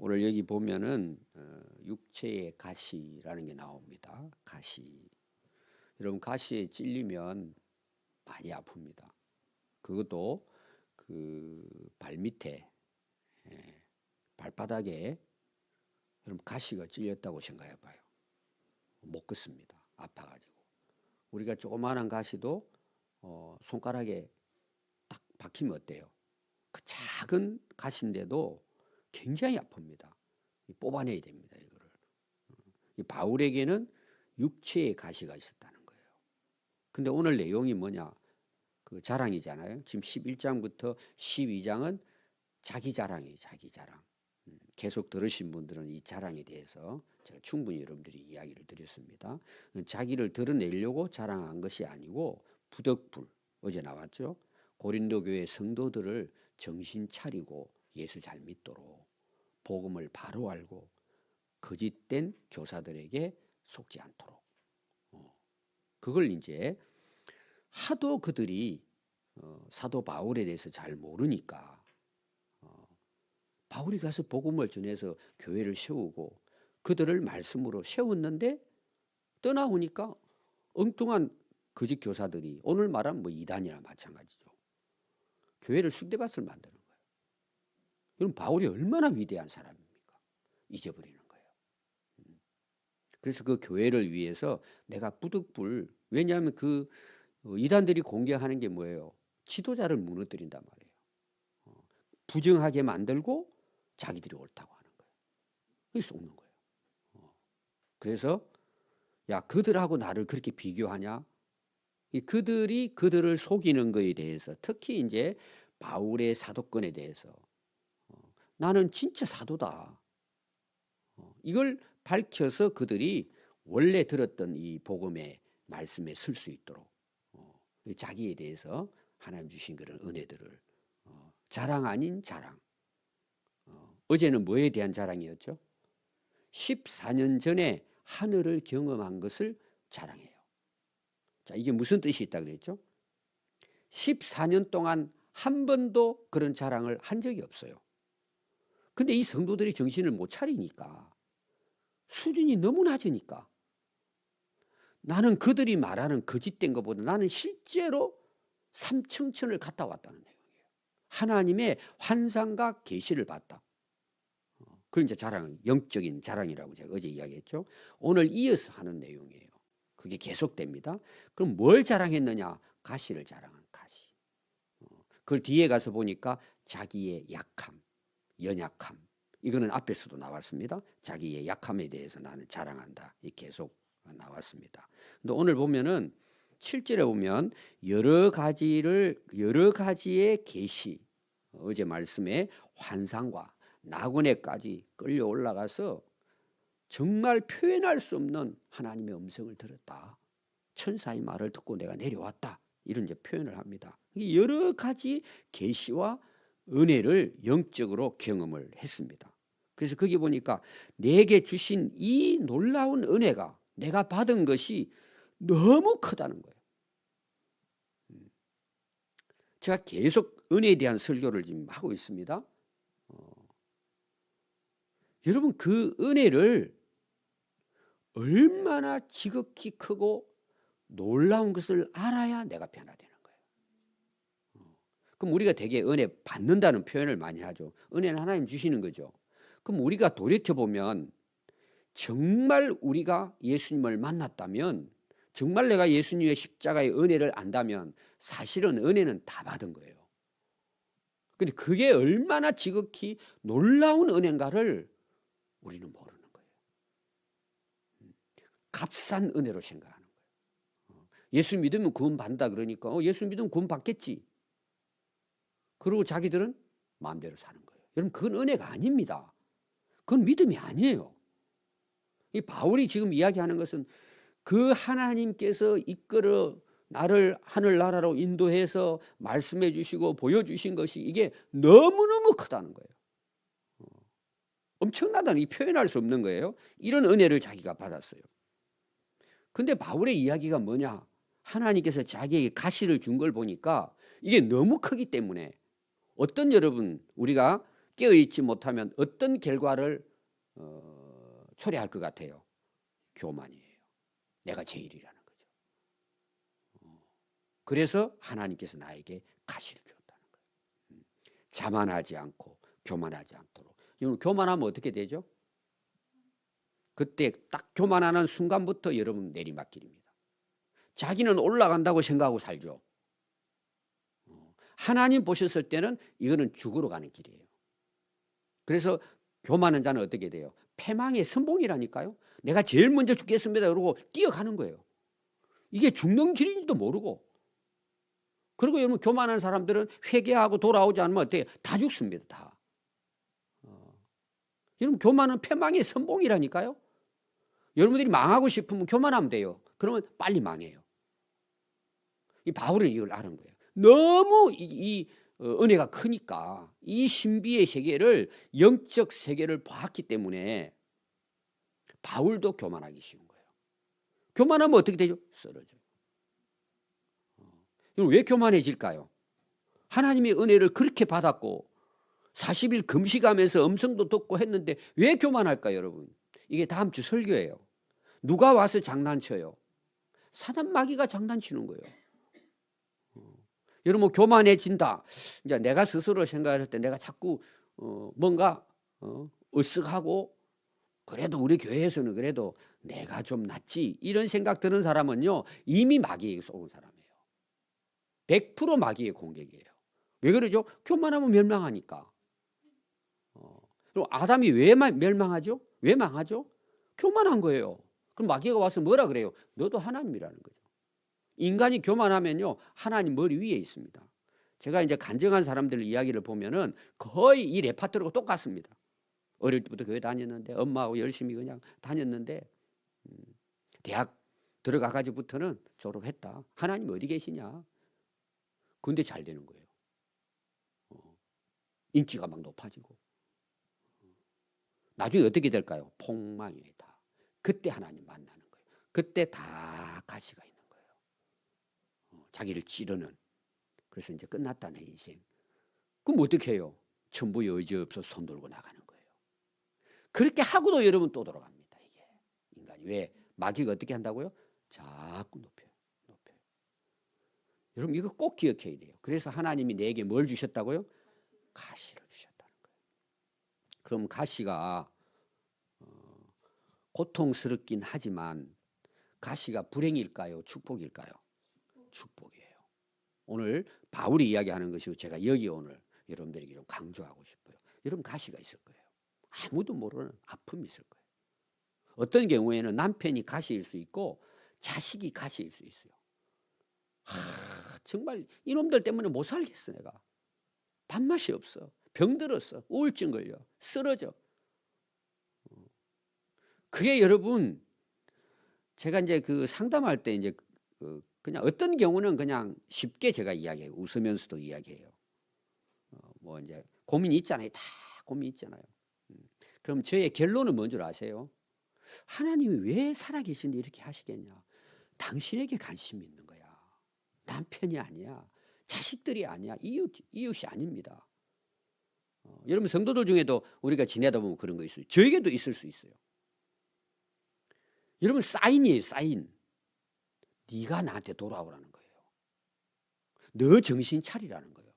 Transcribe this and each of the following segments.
오늘 여기 보면은 어, 육체의 가시라는 게 나옵니다. 가시. 여러분 가시에 찔리면 많이 아픕니다. 그것도 그 발밑에 예, 발바닥에 여러분 가시가 찔렸다고 생각해 봐요. 못 긋습니다. 아파가지고. 우리가 조그마한 가시도 어, 손가락에 딱 박히면 어때요? 그 작은 가시인데도 굉장히 아픕니다. 이 뽑아내야 됩니다. 이거를. 이 바울에게는 육체의 가시가 있었다는 거예요. 근데 오늘 내용이 뭐냐? 그 자랑이잖아요. 지금 11장부터 12장은 자기 자랑이에요. 자기 자랑. 음, 계속 들으신 분들은 이 자랑에 대해서 제가 충분히 여러분들이 이야기를 드렸습니다. 자기를 드러내려고 자랑한 것이 아니고 부덕불 어제 나왔죠. 고린도 교회 성도들을 정신 차리고 예수 잘 믿도록 복음을 바로 알고 거짓된 교사들에게 속지 않도록 어, 그걸 이제 하도 그들이 어, 사도 바울에 대해서 잘 모르니까 어, 바울이 가서 복음을 전해서 교회를 세우고 그들을 말씀으로 세웠는데 떠나오니까 엉뚱한 거짓 교사들이 오늘 말하면 뭐 이단이나 마찬가지죠. 교회를 쑥대밭을 만드는 그럼 바울이 얼마나 위대한 사람입니까? 잊어버리는 거예요. 음. 그래서 그 교회를 위해서 내가 부득불 왜냐하면 그 어, 이단들이 공개하는 게 뭐예요? 지도자를 무너뜨린단 말이에요. 어, 부정하게 만들고 자기들이 옳다고 하는 거예요. 이게 속는 거예요. 어, 그래서 야 그들하고 나를 그렇게 비교하냐? 이 그들이 그들을 속이는 것에 대해서 특히 이제 바울의 사도권에 대해서 어, 나는 진짜 사도다. 어, 이걸 밝혀서 그들이 원래 들었던 이 복음의 말씀에 설수 있도록 어, 자기에 대해서 하나님 주신 그런 은혜들을 어, 자랑 아닌 자랑. 어, 어제는 뭐에 대한 자랑이었죠? 14년 전에 하늘을 경험한 것을 자랑해요. 자, 이게 무슨 뜻이 있다 그랬죠? 14년 동안 한 번도 그런 자랑을 한 적이 없어요. 근데 이 성도들이 정신을 못 차리니까 수준이 너무 낮으니까 나는 그들이 말하는 거짓된 것보다 나는 실제로 삼층천을 갔다 왔다는 내용이에요. 하나님의 환상과 계시를 봤다. 어, 그걸 이제 자랑, 영적인 자랑이라고 제가 어제 이야기했죠. 오늘 이어서 하는 내용이에요. 그게 계속됩니다. 그럼 뭘 자랑했느냐? 가시를 자랑한 가시. 어, 그걸 뒤에 가서 보니까 자기의 약함, 연약함. 이거는 앞에서도 나왔습니다. 자기의 약함에 대해서 나는 자랑한다. 이 계속 나왔습니다. 근데 오늘 보면은 7절에 보면 여러 가지를 여러 가지의 계시 어제 말씀에 환상과 낙원에까지 끌려 올라가서 정말 표현할 수 없는 하나님의 음성을 들었다. 천사의 말을 듣고 내가 내려왔다. 이런 이제 표현을 합니다. 여러 가지 계시와 은혜를 영적으로 경험을 했습니다. 그래서 거기 보니까 내게 주신 이 놀라운 은혜가 내가 받은 것이 너무 크다는 거예요. 음. 제가 계속 은혜에 대한 설교를 지금 하고 있습니다. 어. 여러분 그 은혜를 얼마나 지극히 크고 놀라운 것을 알아야 내가. 어. 그럼 우리가 되게 은혜 받는다는 표현을 많이 하죠. 은혜는 하나님 주시는 거죠. 그럼 우리가 돌이켜 보면 정말 우리가 예수님을 만났다면 정말 내가 예수님의 십자가의 은혜를 안다면 사실은 은혜는 다 받은 거예요. 근데 그게 얼마나 지극히 놀라운 은혜인가를 우리는 모르는 거예요. 음. 값싼 은혜로 생각하는 거예요. 어. 예수 믿으면 구원 받는다 그러니까 어, 예수 믿으면 구원 받겠지. 그리고 자기들은 마음대로 사는 거예요. 여러분 그건 은혜가 아닙니다. 그건 믿음이 아니에요. 이 바울이 지금 이야기하는 것은 그 하나님께서 이끌어 나를 하늘나라로 인도해서 말씀해 주시고 보여주신 것이 이게 너무너무 크다는 거예요. 어. 엄청나다는 이 표현할 수 없는 거예요. 이런 은혜를 자기가 받았어요. 근데 바울의 이야기가 뭐냐? 하나님께서 자기에게 가시를 준 걸 보니까 이게 너무 크기 때문에 어떤 여러분 우리가 깨어 있지 못하면 어떤 결과를 어, 초래할 것 같아요. 교만이에요. 내가 제일이라는 거죠. 어, 그래서 하나님께서 나에게 가시를 주었다는 거예요. 음, 자만하지 않고 교만하지 않도록. 여러분 교만하면 어떻게 되죠? 그때 딱 교만하는 순간부터 여러분 내리막길입니다. 자기는 올라간다고 생각하고 살죠. 어, 하나님 보셨을 때는 이거는 죽으러 가는 길이에요. 그래서 교만한 자는 어떻게 돼요? 패망의 선봉이라니까요. 내가 제일 먼저 죽겠습니다. 그러고 뛰어가는 거예요. 이게 죽는 길인지도 모르고. 그리고 여러분 교만한 사람들은 회개하고 돌아오지 않으면 어때요? 다 죽습니다. 다. 어. 여러분 교만은 패망의 선봉이라니까요. 여러분들이 망하고 싶으면 교만하면 돼요. 그러면 빨리 망해요. 이 바울은 이걸 아는 거예요. 너무 이, 이 어, 은혜가 크니까 이 신비의 세계를 영적 세계를 봤기 때문에 바울도 교만하기 쉬운 거예요. 교만하면 어떻게 되죠? 쓰러져요. 어. 왜 교만해질까요? 하나님의 은혜를 그렇게 받았고 40일 금식하면서 음성도 듣고 했는데 왜 교만할까요, 여러분? 이게 다음 주 설교예요. 누가 와서 장난쳐요? 사단 마귀가 장난치는 거예요. 어. 여러분 뭐 교만해진다. 이제 내가 스스로 생각할 때 내가 자꾸 어, 뭔가 어, 으쓱하고 그래도 우리 교회에서는 그래도 내가 좀 낫지 이런 생각 드는 사람은요 이미 마귀에게 쏘은 사람이에요. 100% 마귀의 공격이에요. 왜 그러죠? 교만하면 멸망하니까. 어. 그럼 아담이 왜 멸망하죠? 왜 망하죠? 교만한 거예요. 그럼 마귀가 와서 뭐라 그래요? 너도 하나님이라는 거죠. 인간이 교만하면요 하나님 머리 위에 있습니다. 제가 이제 간증한 사람들 이야기를 보면은 거의 이 레파토리가 똑같습니다. 어릴 때부터 교회 다녔는데 엄마하고 열심히 그냥 다녔는데 음, 대학 들어가 가지고부터는 졸업했다. 하나님 어디 계시냐? 근데 잘 되는 거예요. 어, 인기가 막 높아지고 나중에 어떻게 될까요? 폭망이다. 그때 하나님 만나는 거예요. 그때 다 가시가 자기를 찌르는. 그래서 이제 끝났다 내 인생. 그럼 어떻게 해요? 전부 여지없어 손 들고 나가는 거예요. 그렇게 하고도 여러분 또 돌아갑니다. 이게 인간이 왜 마귀가 어떻게 한다고요? 자꾸 높여요. 높여요. 여러분 이거 꼭 기억해야 돼요. 그래서 하나님이 내게 뭘 주셨다고요? 가시를 주셨다는 거예요. 그럼 가시가 고통스럽긴 하지만 가시가 불행일까요? 축복일까요? 축복이에요. 오늘 바울이 이야기하는 것이고 제가 여기 오늘 여러분들에게 좀 강조하고 싶어요. 여러분 가시가 있을 거예요. 아무도 모르는 아픔이 있을 거예요. 어떤 경우에는 남편이 가시일 수 있고 자식이 가시일 수 있어요. 하, 정말 이놈들 때문에 못 살겠어 내가. 밥맛이 없어. 병들었어. 우울증 걸려. 쓰러져. 그게 여러분 제가 이제 그 상담할 때 이제 그 그냥 어떤 경우는 그냥 쉽게 제가 이야기해요. 웃으면서도 이야기해요. 어, 뭐 이제 고민이 있잖아요. 다 고민 있잖아요. 음. 그럼 저의 결론은 뭔 줄 아세요? 하나님이 왜 살아계신데 이렇게 하시겠냐? 당신에게 관심이 있는 거야. 남편이 아니야. 자식들이 아니야. 이웃, 이웃이 아닙니다. 어, 여러분 성도들 중에도 우리가 지내다 보면 그런 거 있어요. 저에게도 있을 수 있어요. 여러분 사인이에요, 사인. 네가 나한테 돌아오라는 거예요. 너 정신 차리라는 거예요.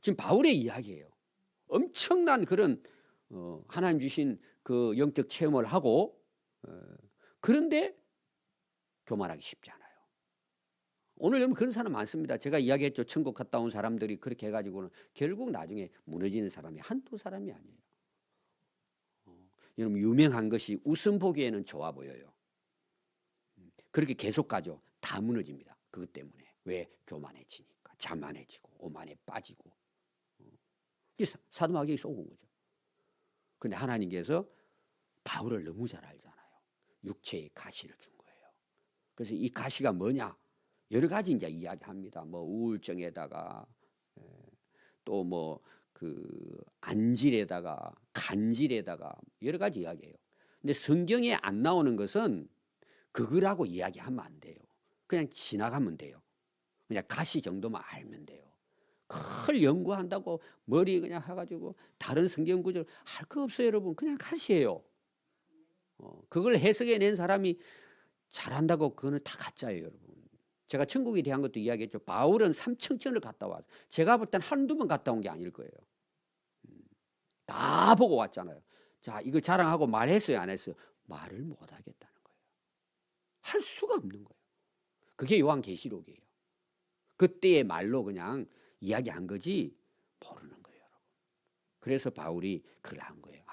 지금 바울의 이야기예요. 엄청난 그런 어, 하나님 주신 그 영적 체험을 하고 어, 그런데 교만하기 쉽지 않아요. 오늘 여러분 그런 사람 많습니다. 제가 이야기했죠. 천국 갔다 온 사람들이 그렇게 해가지고는 결국 나중에 무너지는 사람이 한두 사람이 아니에요. 어, 여러분 유명한 것이 웃음 보기에는 좋아 보여요. 그렇게 계속 가죠. 다 무너집니다. 그것 때문에. 왜? 교만해지니까. 자만해지고 오만에 빠지고. 어. 이 사도마귀에 쏘은 거죠. 근데 하나님께서 바울을 너무 잘 알잖아요. 육체의 가시를 준 거예요. 그래서 이 가시가 뭐냐? 여러 가지 이제 이야기합니다. 뭐 우울증에다가 예, 또뭐 그 안질에다가 간질에다가 여러 가지 이야기해요. 근데 성경에 안 나오는 것은 그거라고 이야기하면 안 돼요. 그냥 지나가면 돼요. 그냥 가시 정도만 알면 돼요. 그걸 연구한다고 머리 그냥 해가지고 다른 성경 구절 할 거 없어요, 여러분. 그냥 가시예요. 어, 그걸 해석해낸 사람이 잘한다고 그거는 다 가짜예요, 여러분. 제가 천국에 대한 것도 이야기했죠. 바울은 삼청천을 갔다 왔어. 제가 볼 땐 한두 번 갔다 온 게 아닐 거예요. 음, 다 보고 왔잖아요. 자, 이거 자랑하고 말했어요, 안 했어요? 말을 못 하겠다는 거예요. 할 수가 없는 거예요. 그게 요한계시록이에요. 그때의 말로 그냥 이야기한 거지 모르는 거예요, 여러분. 그래서 바울이 그걸 한 거예요. 아,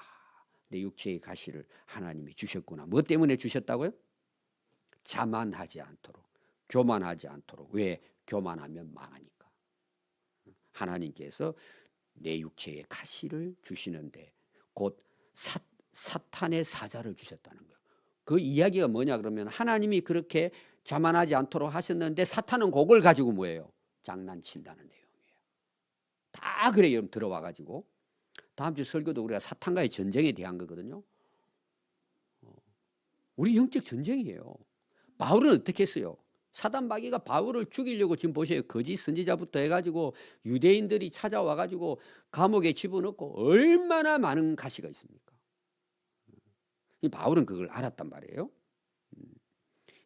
내 육체의 가시를 하나님이 주셨구나. 뭐 때문에 주셨다고요? 자만하지 않도록, 교만하지 않도록. 왜? 교만하면 망하니까. 하나님께서 내 육체의 가시를 주시는데 곧 사, 사탄의 사자를 주셨다는 거예요. 그 이야기가 뭐냐 그러면 하나님이 그렇게 자만하지 않도록 하셨는데 사탄은 그걸 가지고 뭐예요? 장난친다는 내용이에요. 다 그래 여러분 들어와 가지고 다음 주 설교도 우리가 사탄과의 전쟁에 대한 거거든요. 어, 우리 영적 전쟁이에요. 바울은 어떻게 했어요? 사단 마귀가 바울을 죽이려고 지금 보세요. 거짓 선지자부터 해가지고 유대인들이 찾아와 가지고 감옥에 집어넣고 얼마나 많은 가시가 있습니까? 이 바울은 그걸 알았단 말이에요. 음.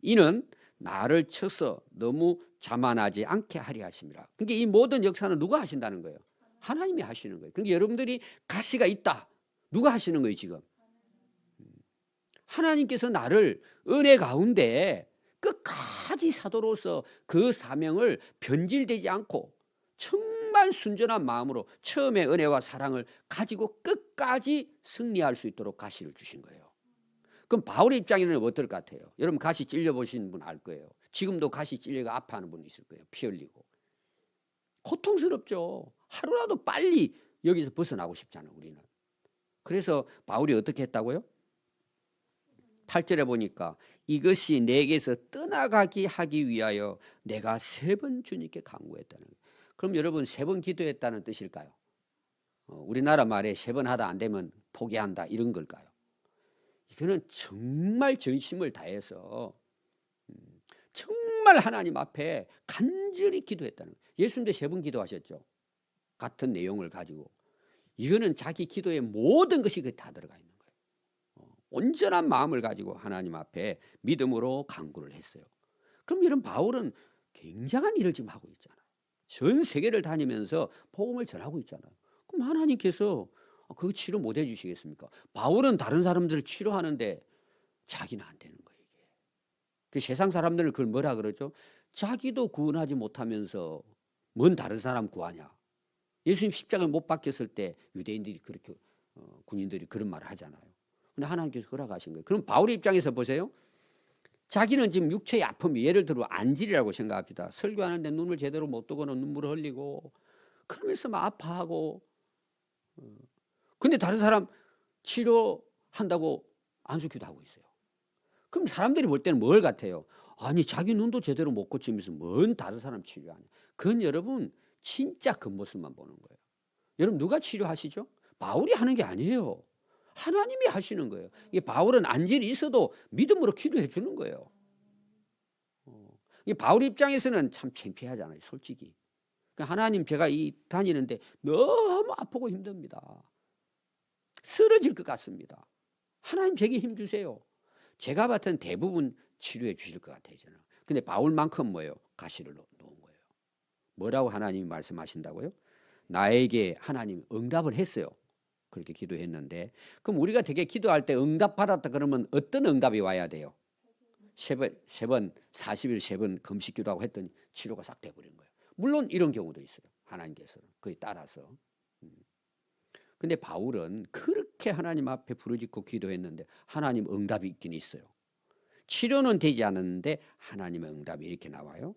이는 나를 쳐서 너무 자만하지 않게 하려 하심이라. 그러니까 이 모든 역사는 누가 하신다는 거예요? 하나님이 하시는 거예요. 그러니까 여러분들이 가시가 있다. 누가 하시는 거예요, 지금? 음. 하나님께서 나를 은혜 가운데 끝까지 사도로서 그 사명을 변질되지 않고 정말 순전한 마음으로 처음에 은혜와 사랑을 가지고 끝까지 승리할 수 있도록 가시를 주신 거예요. 그럼 바울의 입장에는 어떨 것 같아요? 여러분 가시 찔려 보신 분 알 거예요. 지금도 가시 찔려가 아파하는 분 있을 거예요. 피 흘리고 고통스럽죠. 하루라도 빨리 여기서 벗어나고 싶잖아요. 우리는. 그래서 바울이 어떻게 했다고요? 8절에 보니까 이것이 내게서 떠나가기 하기 위하여 내가 세 번 주님께 간구했다는 거예요. 그럼 여러분 세 번 기도했다는 뜻일까요? 어, 우리나라 말에 세 번 하다 안 되면 포기한다 이런 걸까요? 이거는 정말 전심을 다해서 음, 정말 하나님 앞에 간절히 기도했다는 거예요. 예수님도 세 번 기도하셨죠. 같은 내용을 가지고 이거는 자기 기도의 모든 것이 그다 들어가 있는 거예요. 어, 온전한 마음을 가지고 하나님 앞에 믿음으로 간구를 했어요. 그럼 이런 바울은 굉장한 일을 지금 하고 있잖아요. 전 세계를 다니면서 복음을 전하고 있잖아요. 그럼 하나님께서 그 치료 못 해주시겠습니까? 바울은 다른 사람들을 치료하는데 자기는 안 되는 거예요. 이게. 그 세상 사람들은 그걸 뭐라 그러죠? 자기도 구원하지 못하면서 뭔 다른 사람 구하냐? 예수님 십자가에 못 박혔을 때 유대인들이 그렇게 어, 군인들이 그런 말을 하잖아요. 근데 하나님께서 허락하신 거예요. 그럼 바울의 입장에서 보세요. 자기는 지금 육체의 아픔이 예를 들어 안질이라고 생각합시다. 설교하는데 눈을 제대로 못 뜨고는 눈물을 흘리고 그러면서 막 아파하고 어, 근데 다른 사람 치료한다고 안수기도 하고 있어요. 그럼 사람들이 볼 때는 뭘 같아요? 아니 자기 눈도 제대로 못 고치면서 뭔 다른 사람 치료하냐. 그건 여러분 진짜 겉모습만 보는 거예요. 여러분 누가 치료하시죠? 바울이 하는 게 아니에요. 하나님이 하시는 거예요. 이 바울은 안질이 있어도 믿음으로 기도해 주는 거예요. 어. 이 바울 입장에서는 참 창피하잖아요, 솔직히. 그러니까 하나님 제가 이 다니는데 너무 아프고 힘듭니다. 쓰러질 것 같습니다. 하나님 제게 힘 주세요. 제가 봤던 대부분 치료해 주실 것 같아요, 저는. 근데 바울만큼 뭐예요? 가시를 놓은 거예요. 뭐라고 하나님이 말씀하신다고요? 나에게 하나님 응답을 했어요. 그렇게 기도했는데 그럼 우리가 되게 기도할 때 응답 받았다 그러면 어떤 응답이 와야 돼요? 세 번, 세 번, 40일 세 번 금식 기도하고 했더니 치료가 싹 돼버린 거예요. 물론 이런 경우도 있어요. 하나님께서는 그에 따라서. 근데 바울은 그렇게 하나님 앞에 부르짖고 기도했는데 하나님 응답이 있긴 있어요. 치료는 되지 않았는데 하나님의 응답이 이렇게 나와요.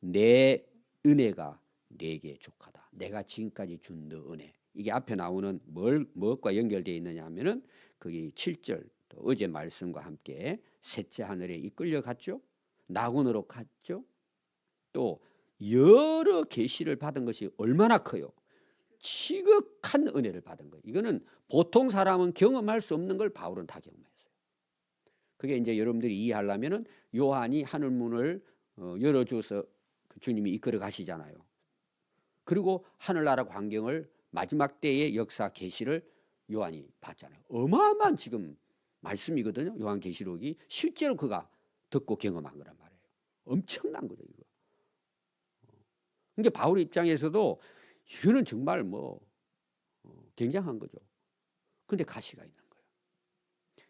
내 은혜가 내게 족하다. 내가 지금까지 준 너 은혜. 이게 앞에 나오는 뭘 무엇과 연결되어 있느냐 하면은 거기 7절 또 어제 말씀과 함께 셋째 하늘에 이끌려 갔죠. 낙원으로 갔죠. 또 여러 계시를 받은 것이 얼마나 커요. 지극한 은혜를 받은 거예요. 이거는 보통 사람은 경험할 수 없는 걸 바울은 다 경험했어요. 그게 이제 여러분들이 이해하려면은 요한이 하늘 문을 어, 열어줘서 그 주님이 이끌어 가시잖아요. 그리고 하늘나라 광경을 마지막 때의 역사 계시를 요한이 봤잖아요. 어마어마한 지금 말씀이거든요. 요한 계시록이 실제로 그가 듣고 경험한 거란 말이에요. 엄청난 거죠, 이거. 그러니까 바울 입장에서도 이거는 정말 뭐 어, 굉장한 거죠. 근데 가시가 있는 거예요.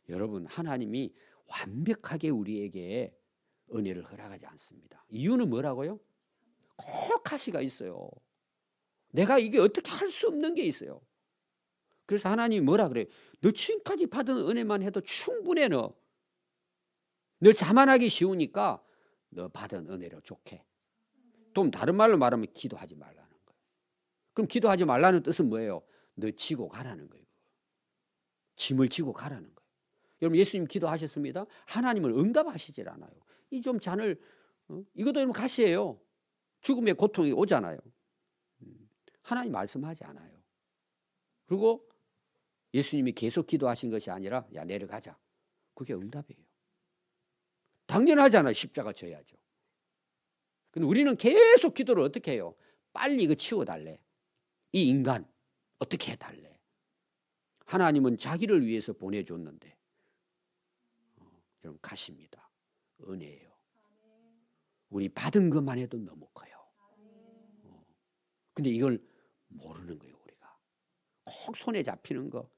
여러분, 하나님이 완벽하게 우리에게 은혜를 허락하지 않습니다. 이유는 뭐라고요? 꼭 가시가 있어요. 내가 이게 어떻게 할 수 없는 게 있어요. 그래서 하나님이 뭐라 그래요? 너 지금까지 받은 은혜만 해도 충분해 너. 너 자만하기 쉬우니까 너 받은 은혜로 좋게. 좀 다른 말로 말하면 기도하지 거예요. 그럼 기도하지 말라는 뜻은 뭐예요? 너 지고 가라는 거예요. 짐을 지고 가라는 거예요. 여러분 예수님 기도하셨습니다. 하나님을 응답하시질 않아요. 이 좀 잔을 어? 이것도 여러분 가시예요. 죽음의 고통이 오잖아요. 음, 하나님 말씀하지 않아요. 그리고 예수님이 계속 기도하신 것이 아니라 야 내려가자. 그게 응답이에요. 당연하잖아요. 십자가 져야죠. 근데 우리는 계속 기도를 어떻게 해요? 빨리 이거 치워달래. 이 인간 어떻게 해달래. 하나님은 자기를 위해서 보내줬는데 어, 여러분 가십니다. 은혜예요. 우리 받은 것만 해도 너무 커요. 어, 근데 이걸 모르는 거예요 우리가. 꼭 손에 잡히는 거.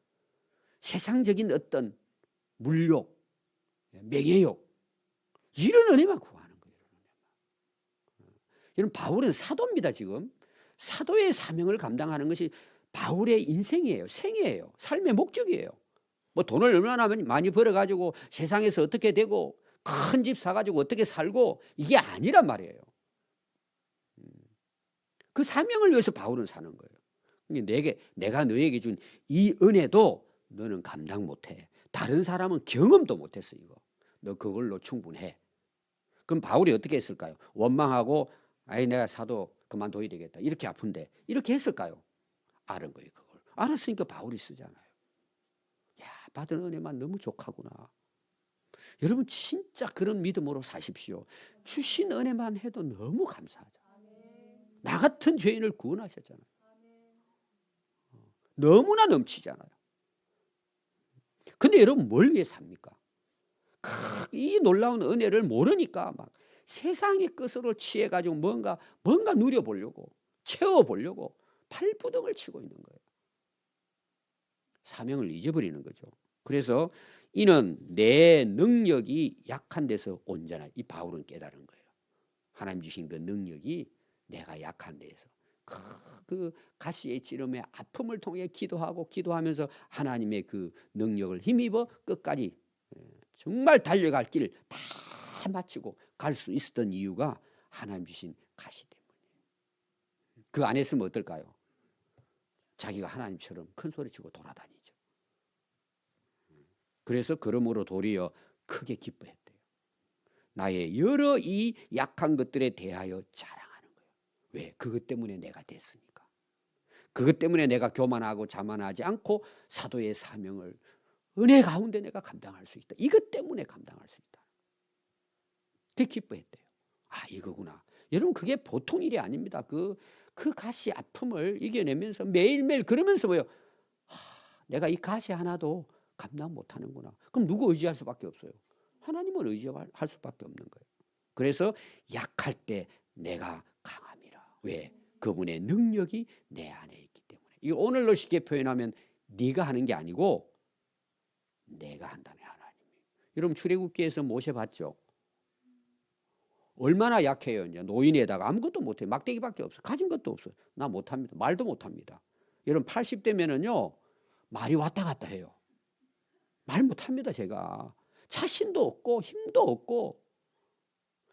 세상적인 어떤 물욕, 명예욕 이런 은혜만 구하는 거예요. 여러분 바울은 사도입니다 지금 사도의 사명을 감당하는 것이 바울의 인생이에요, 생애예요, 삶의 목적이에요. 뭐 돈을 얼마나 많이 벌어가지고 세상에서 어떻게 되고 큰 집 사가지고 어떻게 살고 이게 아니란 말이에요. 음. 그 사명을 위해서 바울은 사는 거예요. 내게 내가 너에게 준 이 은혜도 너는 감당 못해. 다른 사람은 경험도 못했어 이거. 너 그걸로 충분해. 그럼 바울이 어떻게 했을까요? 원망하고 아이 내가 사도 그만둬야 되겠다. 이렇게 아픈데 이렇게 했을까요? 알은 거예요 그걸. 알았으니까 바울이 쓰잖아요. 야 받은 은혜만 너무 족하구나. 여러분 진짜 그런 믿음으로 사십시오. 주신 은혜만 해도 너무 감사하죠. 나 같은 죄인을 구원하셨잖아요. 너무나 넘치잖아요. 근데 여러분 뭘 위해 삽니까? 이 놀라운 은혜를 모르니까 막 세상의 것으로 취해 가지고 뭔가 뭔가 누려 보려고 채워 보려고 팔부둥을 치고 있는 거예요. 사명을 잊어버리는 거죠. 그래서 이는 내 능력이 약한 데서 온전하. 이 바울은 깨달은 거예요. 하나님 주신 그 능력이 내가 약한 데서 그, 그 가시의 찌름의 아픔을 통해 기도하고 기도하면서 하나님의 그 능력을 힘입어 끝까지 예, 정말 달려갈 길 다 마치고 갈 수 있었던 이유가 하나님 주신 가시 때문이에요. 그 안에 있으면 어떨까요? 자기가 하나님처럼 큰 소리치고 돌아다니죠. 그래서 그러므로 도리어 크게 기뻐했대요. 나의 여러 이 약한 것들에 대하여 자랑하는 거예요. 왜? 그것 때문에 내가 됐으니까. 그것 때문에 내가 교만하고 자만하지 않고 사도의 사명을 은혜 가운데 내가 감당할 수 있다. 이것 때문에 감당할 수 있다. 되게 기뻐했대요. 아, 이거구나. 여러분, 그게 보통 일이 아닙니다. 그, 그 가시 아픔을 이겨내면서 매일매일 그러면서 뭐요? 아, 내가 이 가시 하나도 감당 못 하는구나. 그럼 누구 의지할 수밖에 없어요? 하나님을 의지할 수밖에 없는 거예요. 그래서 약할 때 내가 강함이라. 왜? 그분의 능력이 내 안에 있기 때문에. 이 오늘로 쉽게 표현하면 네가 하는 게 아니고 내가 한다는 하나님이. 여러분 출애굽기에서 모세 봤죠? 얼마나 약해요. 이제 노인에다가 아무것도 못해. 막대기밖에 없어. 가진 것도 없어. 나 못합니다. 말도 못합니다. 여러분 80대면은요 말이 왔다 갔다 해요. 말 못합니다. 제가 자신도 없고 힘도 없고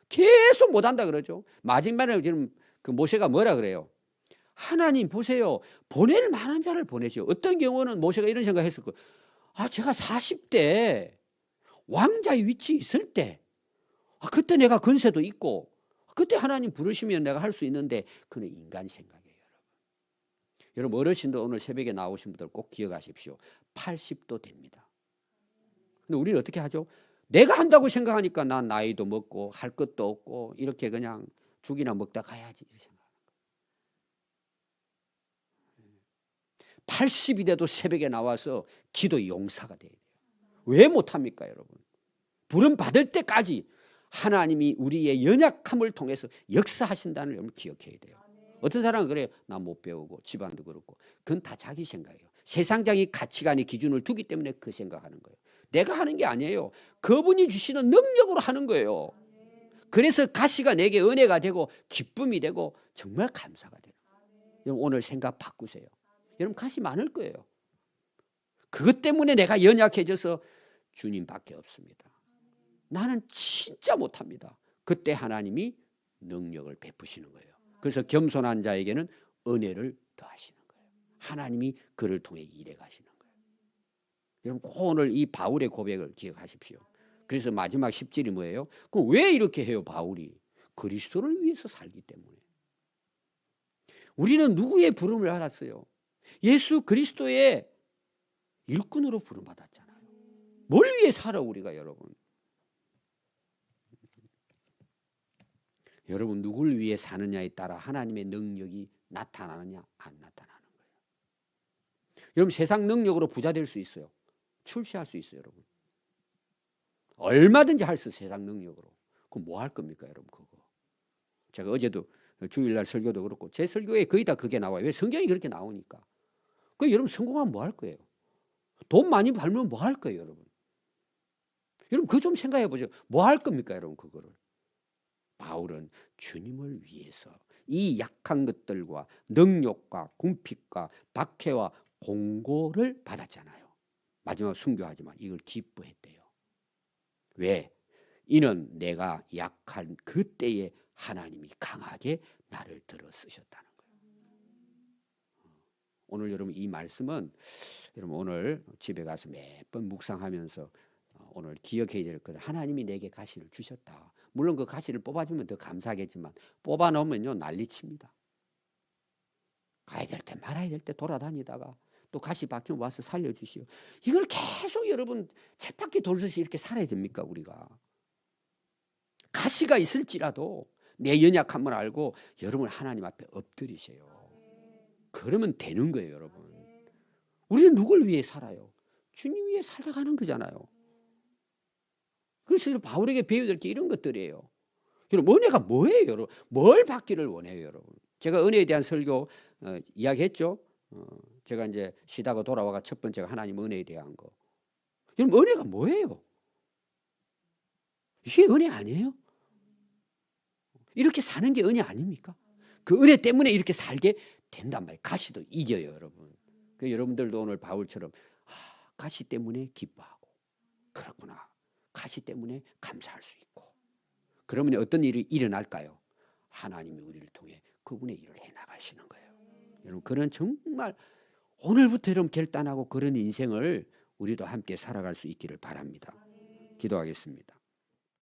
계속 못한다 그러죠. 마지막에 지금 그 모세가 뭐라 그래요? 하나님 보세요. 보낼 만한 자를 보내죠. 어떤 경우는 모세가 이런 생각했을 거예요. 아, 제가 40대 왕자의 위치 있을 때, 아, 그때 내가 건세도 있고, 그때 하나님 부르시면 내가 할 수 있는데, 그는 인간 생각이에요, 여러분. 여러분, 어르신들 오늘 새벽에 나오신 분들 꼭 기억하십시오. 80도 됩니다. 근데 우리는 어떻게 하죠? 내가 한다고 생각하니까 난 나이도 먹고, 할 것도 없고, 이렇게 그냥 죽이나 먹다 가야지. 생각하는 거예요. 80이 돼도 새벽에 나와서 기도 용사가 돼야 돼요. 왜 못합니까, 여러분? 부름 받을 때까지 하나님이 우리의 연약함을 통해서 역사하신다는 걸 기억해야 돼요. 어떤 사람은 그래요. 나 못 배우고 집안도 그렇고. 그건 다 자기 생각이에요. 세상적인 가치관의 기준을 두기 때문에 그 생각하는 거예요. 내가 하는 게 아니에요. 그분이 주시는 능력으로 하는 거예요. 그래서 가시가 내게 은혜가 되고 기쁨이 되고 정말 감사가 돼요. 여러분 오늘 생각 바꾸세요. 여러분 가시 많을 거예요. 그것 때문에 내가 연약해져서 주님밖에 없습니다. 나는 진짜 못합니다. 그때 하나님이 능력을 베푸시는 거예요. 그래서 겸손한 자에게는 은혜를 더하시는 거예요. 하나님이 그를 통해 일해 가시는 거예요. 여러분 꼭 오늘 이 바울의 고백을 기억하십시오. 그래서 마지막 10절이 뭐예요? 그럼 왜 이렇게 해요, 바울이? 그리스도를 위해서 살기 때문에. 우리는 누구의 부름을 받았어요? 예수 그리스도의 일꾼으로 부름 받았잖아요. 뭘 위해 살아 우리가 여러분? 여러분 누굴 위해 사느냐에 따라 하나님의 능력이 나타나느냐 안 나타나는 거예요. 여러분 세상 능력으로 부자 될 수 있어요. 출세할 수 있어요, 여러분. 얼마든지 할 수 세상 능력으로. 그럼 뭐 할 겁니까, 여러분 그거? 제가 어제도 주일날 설교도 그렇고 제 설교에 거의 다 그게 나와요. 왜 성경이 그렇게 나오니까. 그 여러분 성공하면 뭐 할 거예요? 돈 많이 벌면 뭐 할 거예요, 여러분? 여러분 그 좀 생각해 보죠. 뭐 할 겁니까, 여러분 그거를? 바울은 주님을 위해서 이 약한 것들과 능력과 궁핍과 박해와 공고를 받았잖아요. 마지막 순교하지만 이걸 기뻐했대요. 왜? 이는 내가 약한 그때에 하나님이 강하게 나를 들어 쓰셨다는 거예요. 오늘 여러분 이 말씀은 여러분 오늘 집에 가서 몇 번 묵상하면서 오늘 기억해야 될 것은 하나님이 내게 가시를 주셨다. 물론 그 가시를 뽑아주면 더 감사하겠지만 뽑아놓으면요 난리칩니다. 가야 될 때 말아야 될 때 돌아다니다가 또 가시 박히면 와서 살려주시오. 이걸 계속 여러분 쳇바퀴 돌듯이 이렇게 살아야 됩니까 우리가? 가시가 있을지라도 내 연약함을 알고 여러분 하나님 앞에 엎드리세요. 그러면 되는 거예요 여러분. 우리는 누굴 위해 살아요? 주님 위해 살아가는 거잖아요. 그래서 바울에게 배워야 될 게 이런 것들이에요. 여러분 은혜가 뭐예요, 여러분? 뭘 받기를 원해요, 여러분? 제가 은혜에 대한 설교 어, 이야기했죠. 어, 제가 이제 쉬다가 돌아와가 첫 번째가 하나님 은혜에 대한 거. 여러분 은혜가 뭐예요? 이게 은혜 아니에요? 이렇게 사는 게 은혜 아닙니까? 그 은혜 때문에 이렇게 살게 된단 말이에요. 가시도 이겨요, 여러분. 그 여러분들도 오늘 바울처럼 아, 가시 때문에 기뻐하고 그렇구나. 가시 때문에 감사할 수 있고. 그러면 어떤 일이 일어날까요? 하나님이 우리를 통해 그분의 일을 해 나가시는 거예요. 여러분 그런 정말 오늘부터 여러분 결단하고 그런 인생을 우리도 함께 살아갈 수 있기를 바랍니다. 기도하겠습니다.